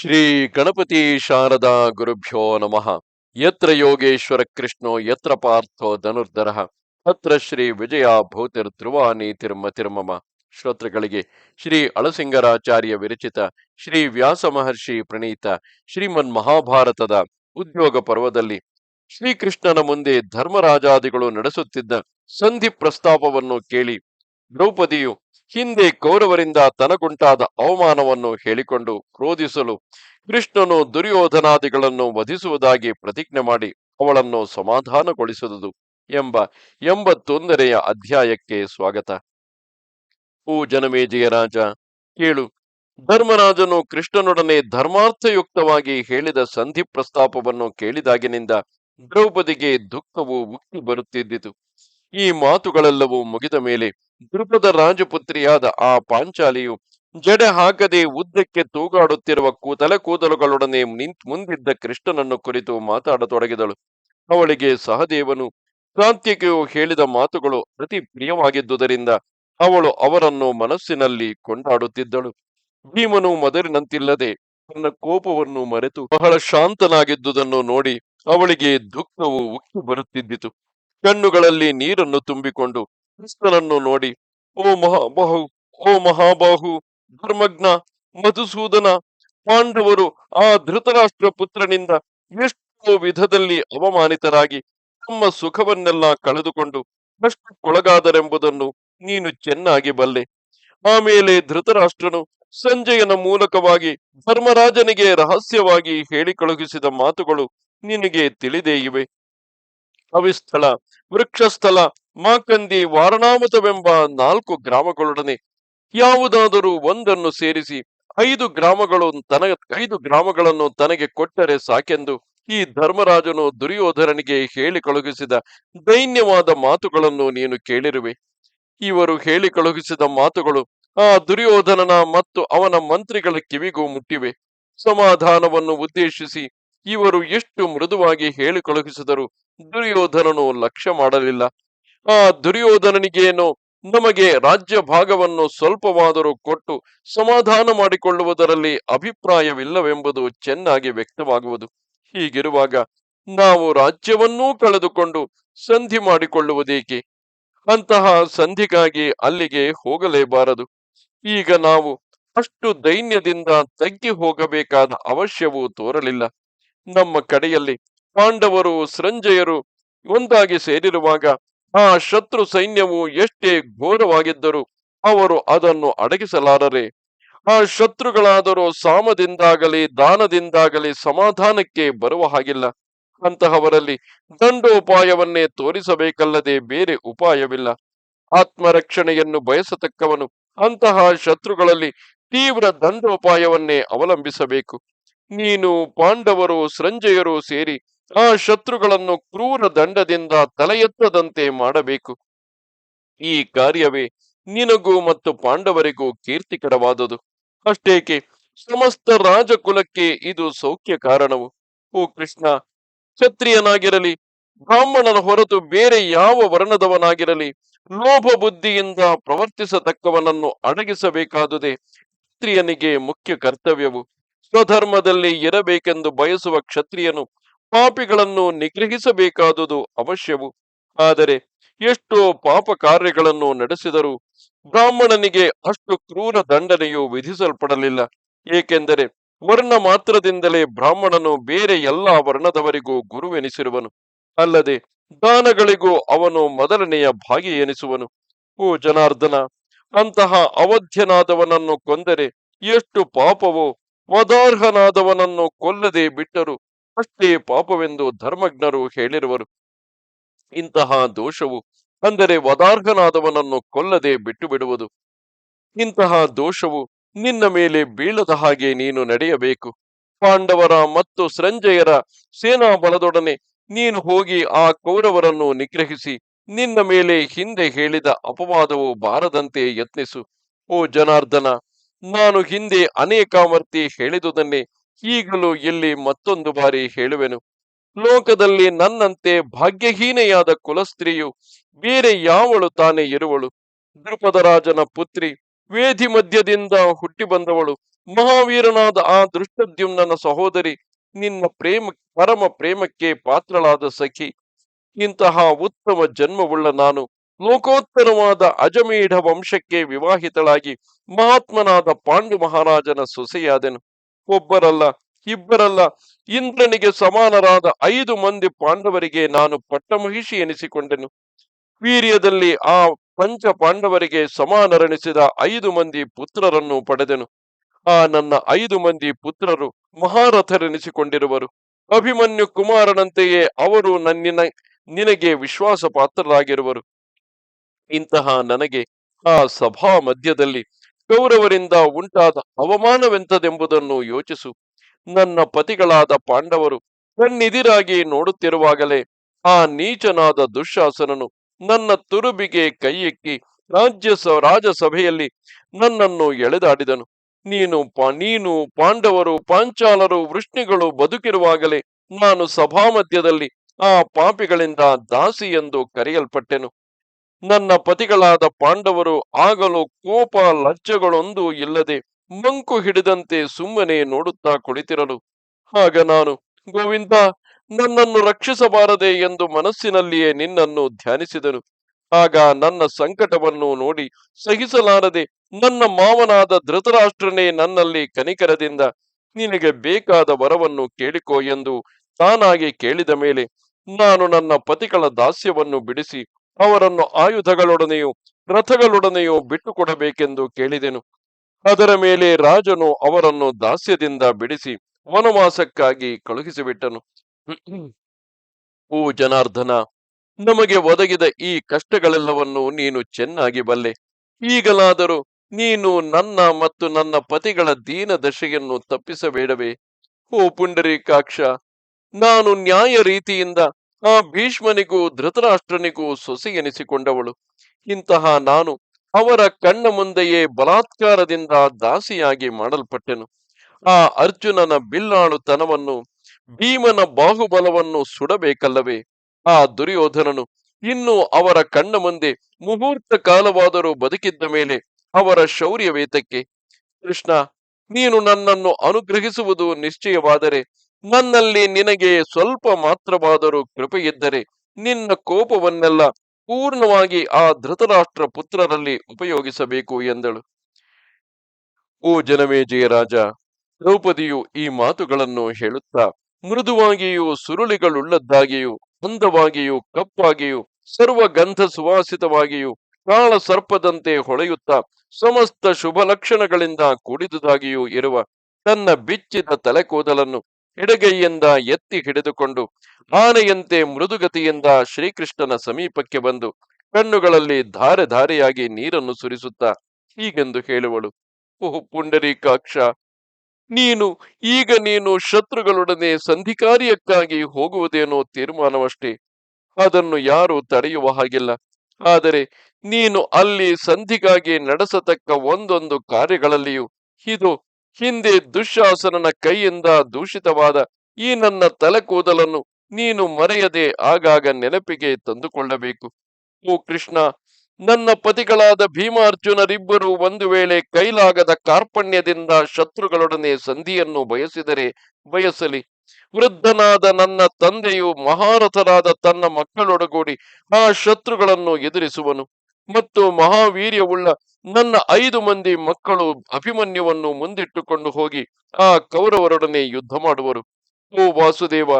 ಶ್ರೀ ಗಣಪತಿ ಶಾರದಾ ಗುರುಭ್ಯೋ ನಮಃ. ಯತ್ರ ಯೋಗೇಶ್ವರ ಕೃಷ್ಣೋ, ಯತ್ರ ಪಾರ್ಥೋ ಧನುರ್ಧರ. ಅತ್ರ ಶ್ರೀ ವಿಜಯ ಭೂತಿರ್ ಧ್ರುವ ನೀತಿರ್ಮತಿರ್ಮಮ ಶ್ರೋತೃಗಳಿಗೆ ಶ್ರೀ ಅಳಸಿಂಗರಾಚಾರ್ಯ ವಿರಚಿತ ಶ್ರೀ ವ್ಯಾಸ ಮಹರ್ಷಿ ಪ್ರಣೀತ ಶ್ರೀಮನ್ ಮಹಾಭಾರತದ ಉದ್ಯೋಗ ಪರ್ವದಲ್ಲಿ ಶ್ರೀಕೃಷ್ಣನ ಮುಂದೆ ಧರ್ಮರಾಜಾದಿಗಳು ನಡೆಸುತ್ತಿದ್ದ ಸಂಧಿ ಪ್ರಸ್ತಾಪವನ್ನು ಕೇಳಿ ದ್ರೌಪದಿಯು ಹಿಂದೆ ಕೌರವರಿಂದ ತನಗುಂಟಾದ ಅವಮಾನವನ್ನು ಹೇಳಿಕೊಂಡು ಕ್ರೋಧಿಸಲು ಕೃಷ್ಣನು ದುರ್ಯೋಧನಾದಿಗಳನ್ನು ವಧಿಸುವುದಾಗಿ ಪ್ರತಿಜ್ಞೆ ಮಾಡಿ ಅವಳನ್ನು ಸಮಾಧಾನಗೊಳಿಸುವುದು ಎಂಬ ಎಂಬತ್ತೊಂದನೆಯ ಅಧ್ಯಾಯಕ್ಕೆ ಸ್ವಾಗತ. ಓ ಜನಮೇಜಯ ರಾಜ, ಕೇಳು. ಧರ್ಮರಾಜನು ಕೃಷ್ಣನೊಡನೆ ಧರ್ಮಾರ್ಥಯುಕ್ತವಾಗಿ ಹೇಳಿದ ಸಂಧಿ ಪ್ರಸ್ತಾಪವನ್ನು ಕೇಳಿದಾಗಿನಿಂದ ದ್ರೌಪದಿಗೆ ದುಃಖವು ಉಕ್ಕಿ ಬರುತ್ತಿದ್ದಿತು. ಈ ಮಾತುಗಳೆಲ್ಲವೂ ಮುಗಿದ ಮೇಲೆ ದುರ್ಗದ ರಾಜಪುತ್ರಿಯಾದ ಆ ಪಾಂಚಾಲಿಯು ಜಡೆ ಹಾಕದೆ ಉದ್ದಕ್ಕೆ ತೂಗಾಡುತ್ತಿರುವ ಕೂತಲೆ ಕೂದಲುಗಳೊಡನೆ ನಿಂತ್ ಮುಂದಿದ್ದ ಕೃಷ್ಣನನ್ನು ಕುರಿತು ಮಾತಾಡತೊಡಗಿದಳು. ಅವಳಿಗೆ ಸಹದೇವನು ಸಾತ್ವಿಕೆಯು ಹೇಳಿದ ಮಾತುಗಳು ಅತಿ ಪ್ರಿಯವಾಗಿದ್ದುದರಿಂದ ಅವಳು ಅವರನ್ನು ಮನಸ್ಸಿನಲ್ಲಿ ಕೊಂಡಾಡುತ್ತಿದ್ದಳು. ಭೀಮನು ಮೊದಲಿನಂತಿಲ್ಲದೆ ತನ್ನ ಕೋಪವನ್ನು ಮರೆತು ಬಹಳ ಶಾಂತನಾಗಿದ್ದುದನ್ನು ನೋಡಿ ಅವಳಿಗೆ ದುಃಖವು ಉಕ್ಕಿ ಬರುತ್ತಿದ್ದಿತು. ಕಣ್ಣುಗಳಲ್ಲಿ ನೀರನ್ನು ತುಂಬಿಕೊಂಡು ಕೃಷ್ಣನನ್ನು ನೋಡಿ, ಓ ಮಹಾಬಾಹು ಓ ಮಹಾಬಾಹು, ಧರ್ಮಜ್ಞ, ಮಧುಸೂದನ, ಪಾಂಡವರು ಆ ಧೃತರಾಷ್ಟ್ರ ಪುತ್ರನಿಂದ ಎಷ್ಟೋ ವಿಧದಲ್ಲಿ ಅವಮಾನಿತರಾಗಿ ತಮ್ಮ ಸುಖವನ್ನೆಲ್ಲ ಕಳೆದುಕೊಂಡು ಕಷ್ಟಕ್ಕೊಳಗಾದರೆಂಬುದನ್ನು ನೀನು ಚೆನ್ನಾಗಿ ಬಲ್ಲೆ. ಆಮೇಲೆ ಧೃತರಾಷ್ಟ್ರನು ಸಂಜಯನ ಮೂಲಕವಾಗಿ ಧರ್ಮರಾಜನಿಗೆ ರಹಸ್ಯವಾಗಿ ಹೇಳಿ ಕಳುಹಿಸಿದ ಮಾತುಗಳು ನಿನಗೆ ತಿಳಿದೇ ಇವೆ. ಅವಿಸ್ಥಳ ವೃಕ್ಷಸ್ಥಳ ಮಾಕಂದಿ ವಾರಣಾಮತವೆಂಬ ನಾಲ್ಕು ಗ್ರಾಮಗಳೊಡನೆ. ಯಾವುದಾದರೂ ಒಂದನ್ನು ಸೇರಿಸಿ ಐದು ಗ್ರಾಮಗಳು ತನ, ಐದು ಗ್ರಾಮಗಳನ್ನು ತನಗೆ ಕೊಟ್ಟರೆ ಸಾಕೆಂದು ಈ ಧರ್ಮರಾಜನು ದುರ್ಯೋಧನನಿಗೆ ಹೇಳಿ ಕಳುಹಿಸಿದ ದೈನ್ಯವಾದ ಮಾತುಗಳನ್ನು ನೀನು ಕೇಳಿರುವೆ. ಇವರು ಹೇಳಿ ಕಳುಹಿಸಿದ ಮಾತುಗಳು ಆ ದುರ್ಯೋಧನನ ಮತ್ತು ಅವನ ಮಂತ್ರಿಗಳ ಕಿವಿಗೂ ಮುಟ್ಟಿವೆ. ಸಮಾಧಾನವನ್ನು ಉದ್ದೇಶಿಸಿ ಇವರು ಎಷ್ಟು ಮೃದುವಾಗಿ ಹೇಳಿ ಕಳುಹಿಸಿದರು ದುರ್ಯೋಧನನು ಲಕ್ಷ್ಯ ಮಾಡಲಿಲ್ಲ. ಆ ದುರ್ಯೋಧನನಿಗೇನು ನಮಗೆ ರಾಜ್ಯ ಭಾಗವನ್ನು ಸ್ವಲ್ಪವಾದರೂ ಕೊಟ್ಟು ಸಮಾಧಾನ ಮಾಡಿಕೊಳ್ಳುವುದರಲ್ಲಿ ಅಭಿಪ್ರಾಯವಿಲ್ಲವೆಂಬುದು ಚೆನ್ನಾಗಿ ವ್ಯಕ್ತವಾಗುವುದು. ಹೀಗಿರುವಾಗ ನಾವು ರಾಜ್ಯವನ್ನೂ ಕಳೆದುಕೊಂಡು ಸಂಧಿ ಮಾಡಿಕೊಳ್ಳುವುದೇಕೆ? ಅಂತಹ ಸಂಧಿಗಾಗಿ ಅಲ್ಲಿಗೆ ಹೋಗಲೇಬಾರದು. ಈಗ ನಾವು ಅಷ್ಟು ದೈನ್ಯದಿಂದ ತಗ್ಗಿ ಹೋಗಬೇಕಾದ ಅವಶ್ಯವೂ ತೋರಲಿಲ್ಲ. ನಮ್ಮ ಕಡೆಯಲ್ಲಿ ಪಾಂಡವರು, ಸಂಜಯರು ಒಂದಾಗಿ ಸೇರಿರುವಾಗ ಆ ಶತ್ರು ಸೈನ್ಯವು ಎಷ್ಟೇ ಘೋರವಾಗಿದ್ದರೂ ಅವರು ಅದನ್ನು ಅಡಗಿಸಲಾರರೆ. ಆ ಶತ್ರುಗಳಾದರೂ ಸಾಮದಿಂದಾಗಲಿ, ದಾನದಿಂದಾಗಲಿ ಸಮಾಧಾನಕ್ಕೆ ಬರುವ ಹಾಗಿಲ್ಲ. ಅಂತಹವರಲ್ಲಿ ದಂಡೋಪಾಯವನ್ನೇ ತೋರಿಸಬೇಕಲ್ಲದೆ ಬೇರೆ ಉಪಾಯವಿಲ್ಲ. ಆತ್ಮರಕ್ಷಣೆಯನ್ನು ಬಯಸತಕ್ಕವನು ಅಂತಹ ಶತ್ರುಗಳಲ್ಲಿ ತೀವ್ರ ದಂಡೋಪಾಯವನ್ನೇ ಅವಲಂಬಿಸಬೇಕು. ನೀನು ಪಾಂಡವರು, ಸೃಂಜಯರು ಸೇರಿ ಆ ಶತ್ರುಗಳನ್ನು ಕ್ರೂರ ದಂಡದಿಂದ ತಲೆಯೆತ್ತದಂತೆ ಮಾಡಬೇಕು. ಈ ಕಾರ್ಯವೇ ನಿನಗೂ ಮತ್ತು ಪಾಂಡವರಿಗೂ ಕೀರ್ತಿಕರವಾದುದು. ಅಷ್ಟೇಕೆ, ಸಮಸ್ತ ರಾಜಕುಲಕ್ಕೆ ಇದು ಸೌಖ್ಯ ಕಾರಣವು. ಓ ಕೃಷ್ಣ, ಕ್ಷತ್ರಿಯನಾಗಿರಲಿ ಬ್ರಾಹ್ಮಣನ ಹೊರತು ಬೇರೆ ಯಾವ ವರ್ಣದವನಾಗಿರಲಿ, ಲೋಭ ಬುದ್ಧಿಯಿಂದ ಪ್ರವರ್ತಿಸತಕ್ಕವನನ್ನು ಅಡಗಿಸಬೇಕಾದುದೇ ಕ್ಷತ್ರಿಯನಿಗೆ ಮುಖ್ಯ ಕರ್ತವ್ಯವು. ಸ್ವಧರ್ಮದಲ್ಲಿ ಇರಬೇಕೆಂದು ಬಯಸುವ ಕ್ಷತ್ರಿಯನು ಪಾಪಿಗಳನ್ನು ನಿಗ್ರಹಿಸಬೇಕಾದುದು ಅವಶ್ಯವು. ಆದರೆ ಎಷ್ಟೋ ಪಾಪ ಕಾರ್ಯಗಳನ್ನು ನಡೆಸಿದರೂ ಬ್ರಾಹ್ಮಣನಿಗೆ ಅಷ್ಟು ಕ್ರೂರ ದಂಡನೆಯು ವಿಧಿಸಲ್ಪಡಲಿಲ್ಲ. ಏಕೆಂದರೆ ವರ್ಣ ಮಾತ್ರದಿಂದಲೇ ಬ್ರಾಹ್ಮಣನು ಬೇರೆ ಎಲ್ಲ ವರ್ಣದವರಿಗೂ ಗುರುವೆನಿಸಿರುವನು. ಅಲ್ಲದೆ ದಾನಗಳಿಗೂ ಅವನು ಮೊದಲನೆಯ ಭಾಗಿ ಎನಿಸುವನು. ಓ ಜನಾರ್ದನ, ಅಂತಹ ಅವಧ್ಯನಾದವನನ್ನು ಕೊಂದರೆ ಎಷ್ಟು ಪಾಪವೋ, ವದಾರ್ಹನಾದವನನ್ನು ಕೊಲ್ಲದೆ ಬಿಟ್ಟರು. ಅಷ್ಟೇ ಪಾಪವೆಂದು ಧರ್ಮಜ್ಞರು ಹೇಳಿರುವರು. ಇಂತಹ ದೋಷವು ಅಂದರೆ ವದಾರ್ಹನಾದವನನ್ನು ಕೊಲ್ಲದೆ ಬಿಟ್ಟು ಬಿಡುವುದು ಇಂತಹ ದೋಷವು ನಿನ್ನ ಮೇಲೆ ಬೀಳದ ಹಾಗೆ ನೀನು ನಡೆಯಬೇಕು. ಪಾಂಡವರ ಮತ್ತು ಸಂಜಯರ ಸೇನಾ ಬಲದೊಡನೆ ನೀನು ಹೋಗಿ ಆ ಕೌರವರನ್ನು ನಿಗ್ರಹಿಸಿ ನಿನ್ನ ಮೇಲೆ ಹಿಂದೆ ಹೇಳಿದ ಅಪವಾದವು ಬಾರದಂತೆ ಯತ್ನಿಸು. ಓ ಜನಾರ್ದನ, ನಾನು ಹಿಂದೆ ಅನೇಕಾಮರ್ತಿ ಹೇಳಿದುದನ್ನೇ ಈಗಲೂ ಇಲ್ಲಿ ಮತ್ತೊಂದು ಬಾರಿ ಹೇಳುವೆನು. ಲೋಕದಲ್ಲಿ ನನ್ನಂತೆ ಭಾಗ್ಯಹೀನೆಯಾದ ಕುಲಸ್ತ್ರೀಯು ಬೇರೆ ಯಾವಳು ತಾನೇ ಇರುವಳು? ದೃಪದರಾಜನ ಪುತ್ರಿ, ವೇದಿ ಮಧ್ಯದಿಂದ ಹುಟ್ಟಿ ಬಂದವಳು ಮಹಾವೀರನಾದ ಆ ದೃಷ್ಟದ್ಯುಮ್ನ ಸಹೋದರಿ, ನಿನ್ನ ಪ್ರೇಮ, ಪರಮ ಪ್ರೇಮಕ್ಕೆ ಪಾತ್ರಳಾದ ಸಖಿ. ಇಂತಹ ಉತ್ತಮ ಜನ್ಮವುಳ್ಳ ನಾನು ಲೋಕೋತ್ತರವಾದ ಅಜಮೇಢ ವಂಶಕ್ಕೆ ವಿವಾಹಿತಳಾಗಿ ಮಹಾತ್ಮನಾದ ಪಾಂಡು ಮಹಾರಾಜನ ಸೊಸೆಯಾದೆನು. ಒಬ್ಬರಲ್ಲ, ಇಬ್ಬರಲ್ಲ, ಇಂದ್ರನಿಗೆ ಸಮಾನರಾದ ಐದು ಮಂದಿ ಪಾಂಡವರಿಗೆ ನಾನು ಪಟ್ಟಮಹಿಷಿ ಎನಿಸಿಕೊಂಡೆನು. ವೀರ್ಯದಲ್ಲಿ ಆ ಪಂಚ ಪಾಂಡವರಿಗೆ ಸಮಾನರೆನಿಸಿದ ಐದು ಮಂದಿ ಪುತ್ರರನ್ನು ಪಡೆದೆನು. ಆ ನನ್ನ ಐದು ಮಂದಿ ಪುತ್ರರು ಮಹಾರಥರೆನಿಸಿಕೊಂಡಿರುವರು. ಅಭಿಮನ್ಯು ಕುಮಾರನಂತೆಯೇ ಅವರು ನನ್ನ ನಿನಗೆ ವಿಶ್ವಾಸ ಪಾತ್ರರಾಗಿರುವರು ಇಂತಹ ನನಗೆ ಆ ಸಭಾ ಮಧ್ಯದಲ್ಲಿ ಕೌರವರಿಂದ ಉಂಟಾದ ಅವಮಾನವೆಂತದೆಂಬುದನ್ನು ಯೋಚಿಸು. ನನ್ನ ಪತಿಗಳಾದ ಪಾಂಡವರು ಕಣ್ಣಿದಿರಾಗಿ ನೋಡುತ್ತಿರುವಾಗಲೇ ಆ ನೀಚನಾದ ದುಶ್ಯಾಸನನು ನನ್ನ ತುರುಬಿಗೆ ಕೈಯಿಕ್ಕಿ ರಾಜ್ಯ ರಾಜಸಭೆಯಲ್ಲಿ ನನ್ನನ್ನು ಎಳೆದಾಡಿದನು. ನೀನು ಪಾ, ನೀನು ಪಾಂಡವರು, ಪಾಂಚಾಲರು, ವೃಷ್ಣಿಗಳು ಬದುಕಿರುವಾಗಲೇ ನಾನು ಸಭಾ ಮಧ್ಯದಲ್ಲಿ ಆ ಪಾಪಿಗಳಿಂದ ದಾಸಿ ಎಂದು ಕರೆಯಲ್ಪಟ್ಟೆನು. ನನ್ನ ಪತಿಗಳಾದ ಪಾಂಡವರು ಆಗಲು ಕೋಪ ಲಜ್ಜೆಗಳೊಂದು ಇಲ್ಲದೆ ಮಂಕು ಹಿಡಿದಂತೆ ಸುಮ್ಮನೆ ನೋಡುತ್ತಾ ಕುಳಿತಿರಲು. ಆಗ ನಾನು, ಗೋವಿಂದ, ನನ್ನನ್ನು ರಕ್ಷಿಸಬಾರದೆ ಎಂದು ಮನಸ್ಸಿನಲ್ಲಿಯೇ ನಿನ್ನನ್ನು ಧ್ಯಾನಿಸಿದನು. ಆಗ ನನ್ನ ಸಂಕಟವನ್ನು ನೋಡಿ ಸಹಿಸಲಾರದೆ ನನ್ನ ಮಾವನಾದ ಧೃತರಾಷ್ಟ್ರನೇ ನನ್ನಲ್ಲಿ ಕನಿಕರದಿಂದ ನಿನಗೆ ಬೇಕಾದ ವರವನ್ನು ಕೇಳಿಕೋ ಎಂದು ತಾನಾಗಿ ಕೇಳಿದ ಮೇಲೆ ನಾನು ನನ್ನ ಪತಿಗಳ ದಾಸ್ಯವನ್ನು ಬಿಡಿಸಿ ಅವರನ್ನು ಆಯುಧಗಳೊಡನೆಯೂ, ರಥಗಳೊಡನೆಯೂ ಬಿಟ್ಟುಕೊಡಬೇಕೆಂದು ಕೇಳಿದೆನು. ಅದರ ಮೇಲೆ ರಾಜನು ಅವರನ್ನು ದಾಸ್ಯದಿಂದ ಬಿಡಿಸಿ ವನವಾಸಕ್ಕಾಗಿ ಕಳುಹಿಸಿಬಿಟ್ಟನು. ಓ ಜನಾರ್ದನ, ನಮಗೆ ಒದಗಿದ ಈ ಕಷ್ಟಗಳೆಲ್ಲವನ್ನು ನೀನು ಚೆನ್ನಾಗಿ ಬಲ್ಲೆ. ಈಗಲಾದರೂ ನೀನು ನನ್ನ ಮತ್ತು ನನ್ನ ಪತಿಗಳ ದೀನ ದಶೆಯನ್ನು ತಪ್ಪಿಸಬೇಡವೇ. ಓ ಪುಂಡರೀಕಾಕ್ಷ, ನಾನು ನ್ಯಾಯ ರೀತಿಯಿಂದ ಆ ಭೀಷ್ಮನಿಗೂ ಧೃತರಾಷ್ಟ್ರನಿಗೂ ಸೊಸಿ ಎನಿಸಿಕೊಂಡವಳು. ಇಂತಹ ನಾನು ಅವರ ಕಣ್ಣ ಮುಂದೆಯೇ ಬಲಾತ್ಕಾರದಿಂದ ದಾಸಿಯಾಗಿ ಮಾಡಲ್ಪಟ್ಟೆನು. ಆ ಅರ್ಜುನನ ಬಿಲ್ಲಾಳುತನವನ್ನು, ಭೀಮನ ಬಾಹುಬಲವನ್ನು ಸುಡಬೇಕಲ್ಲವೇ? ಆ ದುರ್ಯೋಧನನು ಇನ್ನು ಅವರ ಕಣ್ಣ ಮುಂದೆ ಮುಹೂರ್ತ ಕಾಲವಾದರೂ ಬದುಕಿದ್ದ ಮೇಲೆ ಅವರ ಶೌರ್ಯವೇತಕ್ಕೆ. ಕೃಷ್ಣ, ನೀನು ನನ್ನನ್ನು ಅನುಗ್ರಹಿಸುವುದು ನಿಶ್ಚಯವಾದರೆ ನನ್ನಲ್ಲಿ ನಿನಗೆ ಸ್ವಲ್ಪ ಮಾತ್ರವಾದರೂ ಕೃಪೆಯಿದ್ದರೆ ನಿನ್ನ ಕೋಪವನ್ನೆಲ್ಲ ಪೂರ್ಣವಾಗಿ ಆ ಧೃತರಾಷ್ಟ್ರ ಪುತ್ರರಲ್ಲಿ ಉಪಯೋಗಿಸಬೇಕು ಎಂದಳು. ಓ ಜನಮೇಜಯ ರಾಜ ದ್ರೌಪದಿಯು ಈ ಮಾತುಗಳನ್ನು ಹೇಳುತ್ತಾ ಮೃದುವಾಗಿಯೂ ಸುರುಳಿಗಳುಳ್ಳದ್ದಾಗಿಯೂ ಅಂದವಾಗಿಯೂ ಕಪ್ಪಾಗಿಯೂ ಸರ್ವಗಂಧ ಸುವಾಸಿತವಾಗಿಯೂ ಕಾಳ ಸರ್ಪದಂತೆ ಹೊಳೆಯುತ್ತಾ ಸಮಸ್ತ ಶುಭ ಲಕ್ಷಣಗಳಿಂದ ಕೂಡಿದುದಾಗಿಯೂ ಇರುವ ತನ್ನ ಬಿಚ್ಚಿದ ತಲೆಕೂದಲನ್ನು ಎಡಗೈಯಿಂದ ಎತ್ತಿ ಹಿಡಿದುಕೊಂಡು ಆನೆಯಂತೆ ಮೃದುಗತಿಯಿಂದ ಶ್ರೀಕೃಷ್ಣನ ಸಮೀಪಕ್ಕೆ ಬಂದು ಕಣ್ಣುಗಳಲ್ಲಿ ಧಾರೆ ಧಾರೆಯಾಗಿ ನೀರನ್ನು ಸುರಿಸುತ್ತಾ ಹೀಗೆಂದು ಹೇಳುವಳು. ಓಹ್, ಪುಂಡರೀಕಾಕ್ಷ, ನೀನು ಈಗ ನೀನು ಶತ್ರುಗಳೊಡನೆ ಸಂಧಿಕಾರ್ಯಕ್ಕಾಗಿ ಹೋಗುವುದೇನೋ ತೀರ್ಮಾನವಷ್ಟೇ. ಅದನ್ನು ಯಾರು ತಡೆಯುವ ಹಾಗಿಲ್ಲ. ಆದರೆ ನೀನು ಅಲ್ಲಿ ಸಂಧಿಗಾಗಿ ನಡೆಸತಕ್ಕ ಒಂದೊಂದು ಕಾರ್ಯಗಳಲ್ಲಿಯೂ ಇದು ಹಿಂದೆ ದುಶ್ಯಾಸನನ ಕೈಯಿಂದ ದೂಷಿತವಾದ ಈ ನನ್ನ ತಲೆ ಕೂದಲನ್ನು ನೀನು ಮರೆಯದೆ ಆಗಾಗ ನೆನಪಿಗೆ ತಂದುಕೊಳ್ಳಬೇಕು. ಓ ಕೃಷ್ಣ, ನನ್ನ ಪತಿಗಳಾದ ಭೀಮಾರ್ಜುನರಿಬ್ಬರು ಒಂದು ವೇಳೆ ಕೈಲಾಗದ ಕಾರ್ಪಣ್ಯದಿಂದ ಶತ್ರುಗಳೊಡನೆ ಸಂಧಿಯನ್ನು ಬಯಸಿದರೆ ಬಯಸಲಿ. ವೃದ್ಧನಾದ ನನ್ನ ತಂದೆಯು ಮಹಾರಥರಾದ ತನ್ನ ಮಕ್ಕಳೊಡಗೂಡಿ ಆ ಶತ್ರುಗಳನ್ನು ಎದುರಿಸುವನು. ಮತ್ತು ಮಹಾವೀರ್ಯವುಳ್ಳ ನನ್ನ ಐದು ಮಂದಿ ಮಕ್ಕಳು ಅಭಿಮನ್ಯುವನ್ನು ಮುಂದಿಟ್ಟುಕೊಂಡು ಹೋಗಿ ಆ ಕೌರವರೊಡನೆ ಯುದ್ಧ ಮಾಡುವರು. ಓ ವಾಸುದೇವ,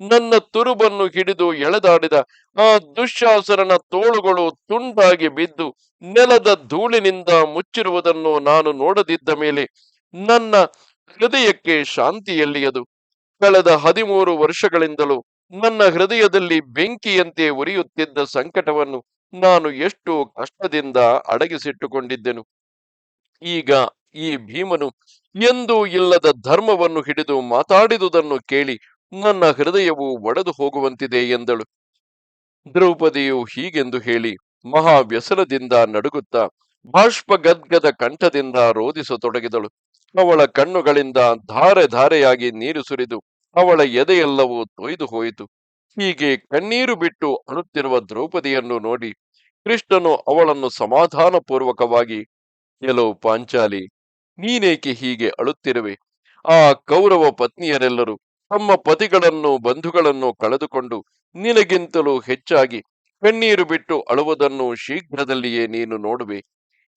ನನ್ನ ತುರುಬನ್ನು ಹಿಡಿದು ಎಳೆದಾಡಿದ ಆ ದುಶ್ಯಾಸರನ ತೋಳುಗಳು ತುಂಡಾಗಿ ಬಿದ್ದು ನೆಲದ ಧೂಳಿನಿಂದ ಮುಚ್ಚಿರುವುದನ್ನು ನಾನು ನೋಡದಿದ್ದ ಮೇಲೆ ನನ್ನ ಹೃದಯಕ್ಕೆ ಶಾಂತಿ ಎಲ್ಲಿಯದು? ಕಳೆದ ಹದಿಮೂರು ವರ್ಷಗಳಿಂದಲೂ ನನ್ನ ಹೃದಯದಲ್ಲಿ ಬೆಂಕಿಯಂತೆ ಉರಿಯುತ್ತಿದ್ದ ಸಂಕಟವನ್ನು ನಾನು ಎಷ್ಟು ಕಷ್ಟದಿಂದ ಅಡಗಿಸಿಟ್ಟುಕೊಂಡಿದ್ದೆನು. ಈಗ ಈ ಭೀಮನು ಎಂದೂ ಇಲ್ಲದ ಧರ್ಮವನ್ನು ಹಿಡಿದು ಮಾತಾಡಿದುದನ್ನು ಕೇಳಿ ನನ್ನ ಹೃದಯವು ಒಡೆದು ಹೋಗುವಂತಿದೆ ಎಂದಳು. ದ್ರೌಪದಿಯು ಹೀಗೆಂದು ಹೇಳಿ ಮಹಾ ವ್ಯಸನದಿಂದ ನಡುಗುತ್ತಾ ಬಾಷ್ಪ ಗದ್ಗದ ಕಂಠದಿಂದ ರೋಧಿಸತೊಡಗಿದಳು ಅವಳ ಕಣ್ಣುಗಳಿಂದ ಧಾರೆ ಧಾರೆಯಾಗಿ ನೀರು ಸುರಿದು ಅವಳ ಎದೆಯೆಲ್ಲವೂ ತೊಯ್ದು ಹೋಯಿತು. ಹೀಗೆ ಕಣ್ಣೀರು ಬಿಟ್ಟು ಅಳುತ್ತಿರುವ ದ್ರೌಪದಿಯನ್ನು ನೋಡಿ ಕೃಷ್ಣನು ಅವಳನ್ನು ಸಮಾಧಾನಪೂರ್ವಕವಾಗಿ ಕೆಲವು ಪಾಂಚಾಲಿ, ನೀನೇಕೆ ಹೀಗೆ ಅಳುತ್ತಿರುವೆ? ಆ ಕೌರವ ಪತ್ನಿಯರೆಲ್ಲರೂ ತಮ್ಮ ಪತಿಗಳನ್ನು, ಬಂಧುಗಳನ್ನು ಕಳೆದುಕೊಂಡು ನಿನಗಿಂತಲೂ ಹೆಚ್ಚಾಗಿ ಕಣ್ಣೀರು ಬಿಟ್ಟು ಅಳುವುದನ್ನು ಶೀಘ್ರದಲ್ಲಿಯೇ ನೀನು ನೋಡುವೆ.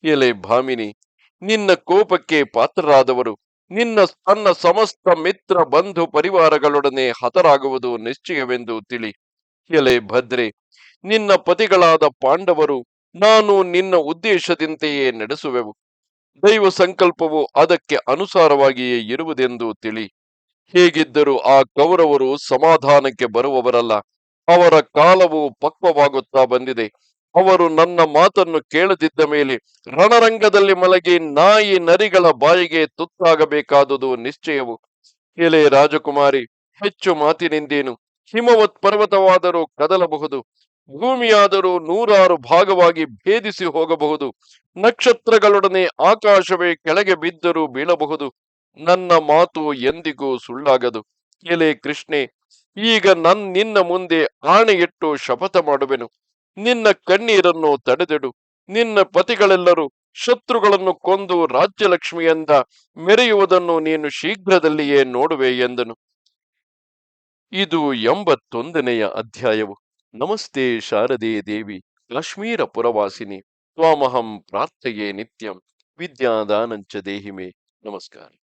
ಎಲೆ ಭಾಮಿನಿ, ನಿನ್ನ ಕೋಪಕ್ಕೆ ಪಾತ್ರರಾದವರು ನಿನ್ನ ತನ್ನ ಸಮಸ್ತ ಮಿತ್ರ ಬಂಧು ಪರಿವಾರಗಳೊಡನೆ ಹತರಾಗುವುದು ನಿಶ್ಚಯವೆಂದು ತಿಳಿ. ಎಲೆ ಭದ್ರೆ, ನಿನ್ನ ಪತಿಗಳಾದ ಪಾಂಡವರು ನಾನು ನಿನ್ನ ಉದ್ದೇಶದಂತೆಯೇ ನಡೆಸುವೆವು. ದೈವ ಸಂಕಲ್ಪವು ಅದಕ್ಕೆ ಅನುಸಾರವಾಗಿಯೇ ಇರುವುದೆಂದು ತಿಳಿ. ಹೇಗಿದ್ದರೂ ಆ ಕೌರವರು ಸಮಾಧಾನಕ್ಕೆ ಬರುವವರಲ್ಲ. ಅವರ ಕಾಲವು ಪಕ್ವವಾಗುತ್ತಾ ಬಂದಿದೆ. ಅವರು ನನ್ನ ಮಾತನ್ನು ಕೇಳದಿದ್ದ ಮೇಲೆ ರಣರಂಗದಲ್ಲಿ ಮಲಗಿ ನಾಯಿ ನರಿಗಳ ಬಾಯಿಗೆ ತುತ್ತಾಗಬೇಕಾದುದು ನಿಶ್ಚಯವು. ಎಲೆ ರಾಜಕುಮಾರಿ, ಹೆಚ್ಚು ಮಾತಿನಿಂದೇನು, ಹಿಮವತ್ ಪರ್ವತವಾದರೂ ಕದಲಬಹುದು, ಭೂಮಿಯಾದರೂ ನೂರಾರು ಭಾಗವಾಗಿ ಭೇದಿಸಿ ಹೋಗಬಹುದು, ನಕ್ಷತ್ರಗಳೊಡನೆ ಆಕಾಶವೇ ಕೆಳಗೆ ಬಿದ್ದರೂ ಬೀಳಬಹುದು, ನನ್ನ ಮಾತು ಎಂದಿಗೂ ಸುಳ್ಳಾಗದು. ಎಲೆ ಕೃಷ್ಣೆ, ಈಗ ನನ್ ನಿನ್ನ ಮುಂದೆ ಆಣೆಯಿಟ್ಟು ಶಪಥ ಮಾಡುವೆನು. ನಿನ್ನ ಕಣ್ಣೀರನ್ನು ತಡೆದಿಡು. ನಿನ್ನ ಪತಿಗಳೆಲ್ಲರೂ ಶತ್ರುಗಳನ್ನು ಕೊಂದು ರಾಜ್ಯಲಕ್ಷ್ಮಿಯಿಂದ ಮೆರೆಯುವುದನ್ನು ನೀನು ಶೀಘ್ರದಲ್ಲಿಯೇ ನೋಡುವೆ ಎಂದನು. ಇದು ಎಂಬತ್ತೊಂದನೆಯ ಅಧ್ಯಾಯವು. ನಮಸ್ತೆ ಶಾರದೆ ದೇವಿ ಕಾಶ್ಮೀರ ಪುರವಾಸಿನಿ ತ್ವಾಮಹಂ ಪ್ರಾರ್ಥೆಯೇ ನಿತ್ಯಂ. ವಿದ್ಯಾದಾನಂಚ ದೇಹಿಮೆ. ನಮಸ್ಕಾರ.